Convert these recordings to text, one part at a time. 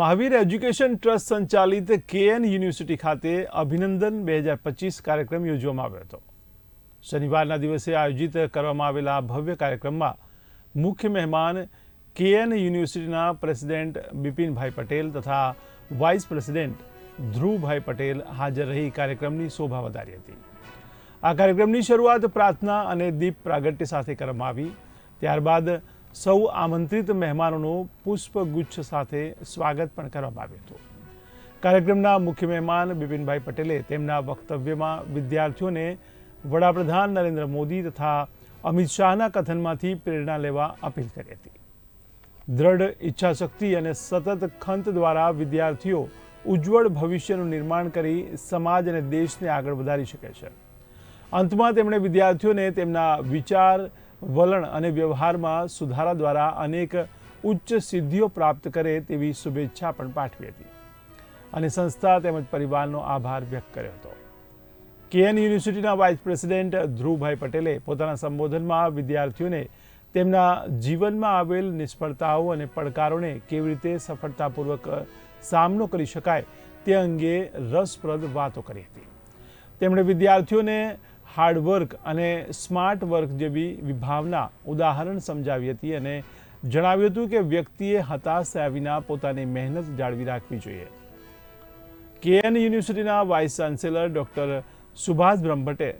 Mahavir education trust સંચાલિત KN university ખાતે અભિનંદન બે હજાર પચીસ કાર્યક્રમ યોજવામાં આવ્યો હતો. શનિવારના દિવસે આયોજિત કરવામાં આવેલા ભવ્ય કાર્યક્રમમાં મુખ્ય મહેમાન કેએન યુનિવર્સિટીના પ્રેસિડેન્ટ બિપિનભાઈ પટેલ તથા વાઇસ પ્રેસિડેન્ટ ધ્રુવભાઈ પટેલ હાજર રહી કાર્યક્રમની શોભા વધારી હતી. આ કાર્યક્રમની શરૂઆત પ્રાર્થના અને દીપ પ્રાગટ્ય સાથે કરવામાં આવી. ત્યારબાદ સૌ આમંત્રિત મહેમાનોનું પુષ્પગુચ્છ સાથે સ્વાગત પણ કરવામાં આવ્યું હતું. કાર્યક્રમના મુખ્ય મહેમાન બિપિનભાઈ પટેલે તેમના વક્તવ્યમાં વિદ્યાર્થીઓને વડાપ્રધાન નરેન્દ્ર મોદી તથા અમિત શાહના કથનમાંથી પ્રેરણા લેવા અપીલ કરી હતી. દ્રઢ ઈચ્છાશક્તિ અને સતત ખંત દ્વારા વિદ્યાર્થીઓ ઉજ્જવળ ભવિષ્યનું નિર્માણ કરી સમાજ અને દેશને આગળ વધારી શકે છે. અંતમાં તેમણે વિદ્યાર્થીઓને તેમના વિચાર વલણ અને વ્યવહારમાં સુધારા દ્વારા અનેક ઉચ્ચ સિદ્ધિઓ પ્રાપ્ત કરે તેવી શુભેચ્છા પણ પાઠવી હતી. અને સંસ્થા તેમજ પરિવારનો આભાર વ્યક્ત કર્યો હતો. કેએન યુનિવર્સિટીના વાઇસ પ્રેસિડેન્ટ ધ્રુવભાઈ પટેલે પોતાના સંબોધનમાં વિદ્યાર્થીઓને તેમના જીવનમાં આવેલ નિષ્ફળતાઓ અને પડકારોને કેવી રીતે સફળતાપૂર્વક સામનો કરી શકાય તે અંગે રસપ્રદ વાતો કરી હતી. તેમણે વિદ્યાર્થીઓને હાર્ડવર્ક અને સ્માર્ટ વર્ક જેવી વિભાવના ઉદાહરણ સમજાવી હતી અને જણાવ્યું હતું કે વ્યક્તિએ હતાશ થયા વિના પોતાની મહેનત જાળવી રાખવી જોઈએ. કેએન યુનિવર્સિટીના વાઇસ ચાન્સેલર ડૉક્ટર સુભાષ બ્રહ્મભટ્ટે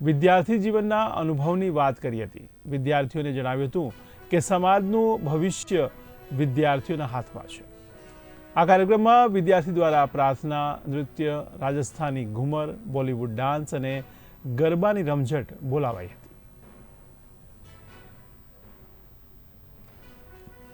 વિદ્યાર્થી જીવનના અનુભવની વાત કરી હતી. વિદ્યાર્થીઓને જણાવ્યું હતું કે સમાજનું ભવિષ્ય વિદ્યાર્થીઓના હાથમાં છે. આ કાર્યક્રમમાં વિદ્યાર્થી દ્વારા પ્રાર્થના, નૃત્ય, રાજસ્થાની ઘુમર, બોલિવૂડ ડાન્સ અને ગરબાની રમઝટ બોલાવાઈ હતી.